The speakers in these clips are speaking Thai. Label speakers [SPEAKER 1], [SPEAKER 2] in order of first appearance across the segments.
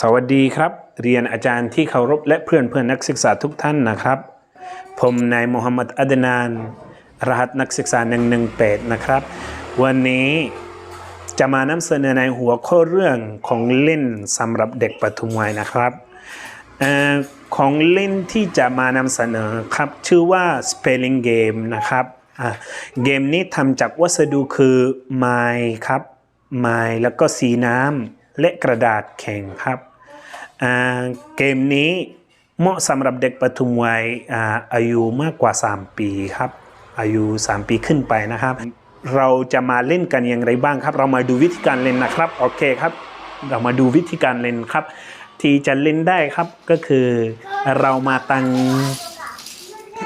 [SPEAKER 1] สวัสดีครับ เรียนอาจารย์ที่เคารพและเพื่อนเพื่อนนักศึกษาทุกท่านนะครับ ผมนายโมฮัมหมัดอัดนาน รหัสนักศึกษา 118 นะครับ วันนี้จะมานำเสนอในหัวข้อเรื่องของเล่นสำหรับเด็กปฐุมวัยนะครับออของเล่นที่จะมานำเสนอครับ ชื่อว่า spelling game นะครับเกมนี้ทำจากวัสดุคือไม้ครับไม้แล้วก็สีน้ำ และกระดาษแข็งครับเกมนี้เหมาะสำหรับเด็กปฐุมวัยอาอายุมากกว่า 3 ปีครับ อายุ 3 ปีขึ้นไปนะครับ เราจะมาเล่นกันอย่างไรบ้างครับ เรามาดูวิธีการเล่นนะครับโอเคครับ เรามาดูวิธีการเล่นครับ ที่จะเล่นได้ครับก็คือเรามาตั้ง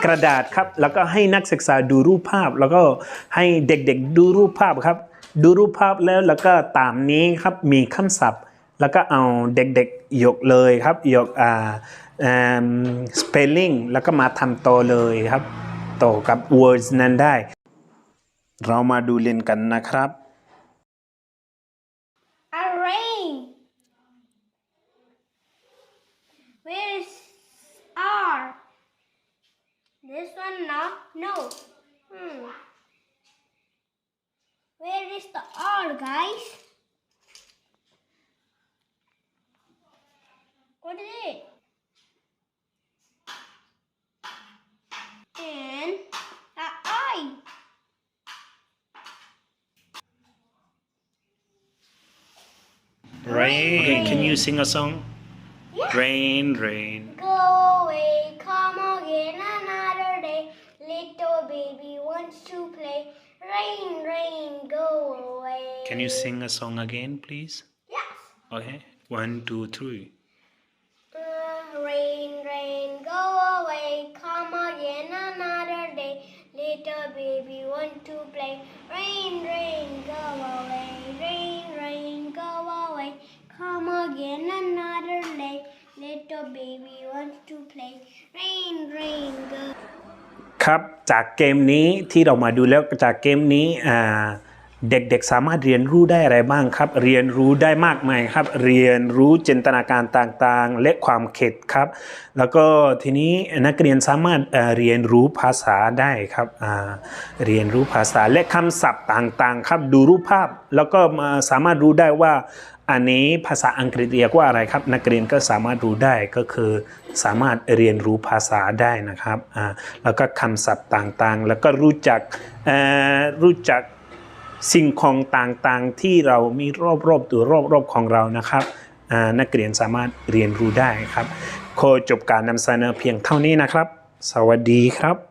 [SPEAKER 1] กระดาษครับ แล้วก็ให้นักศึกษาดูรูปภาพ แล้วก็ให้เด็กๆดูรูปภาพครับ ดูรูปภาพแล้วแล้วก็ตามนี้ครับมีคำศัพท์ แล้วก็เอาเด็กๆยกเลยครับยกอ่าอ่า spelling แล้วก็มาทำโตอเลยครับโตอกับ words นั้นได้ เรามาดูเล่นกันนะครับ
[SPEAKER 2] A rain. Where is R? This one no No. Hmm. Where is the R, guys? What is it? And a I.
[SPEAKER 1] Rain can you sing a song
[SPEAKER 2] Yeah.
[SPEAKER 1] Rain Rain
[SPEAKER 2] Go away, come again another day. Little baby wants to play. Rain, rain, go away.
[SPEAKER 1] Can you sing a song again please
[SPEAKER 2] Yes.
[SPEAKER 1] Okay one two three
[SPEAKER 2] Uh, rain, rain, go away, come again another day. Little baby want to play. Rain, rain, go away. Rain, rain, go away. Come again another day. Little baby wants to play. Rain, rain, go.
[SPEAKER 1] ครับจากเกมนี้ที่เรามาดูแล้วจากเกมนี้อ่า เด็กๆ สามารถเรียนรู้ได้อะไรบ้างครับ เรียนรู้ได้มากมายครับ เรียนรู้จินตนาการต่างๆ และความเข็ดครับ แล้วก็ทีนี้นักเรียนสามารถเรียนรู้ภาษาได้ครับเรียนรู้ภาษาและคำศัพท์ต่างๆ ครับดูรูปภาพแล้วก็สามารถรู้ได้ว่าอันนี้ภาษาอังกฤษเรียกว่าอะไรครับ นักเรียนก็สามารถรู้ได้ก็คือสามารถเรียนรู้ภาษาได้นะครับแล้วก็คำศัพท์ต่างๆ แล้วก็รู้จักรู้จัก สิ่งของต่างๆที่เรามีรอบๆตัวรอบๆของเรานะครับนักเรียนสามารถเรียนรู้ได้ครับขอจบการนำเสนอเพียงเท่านี้นะครับ สวัสดีครับ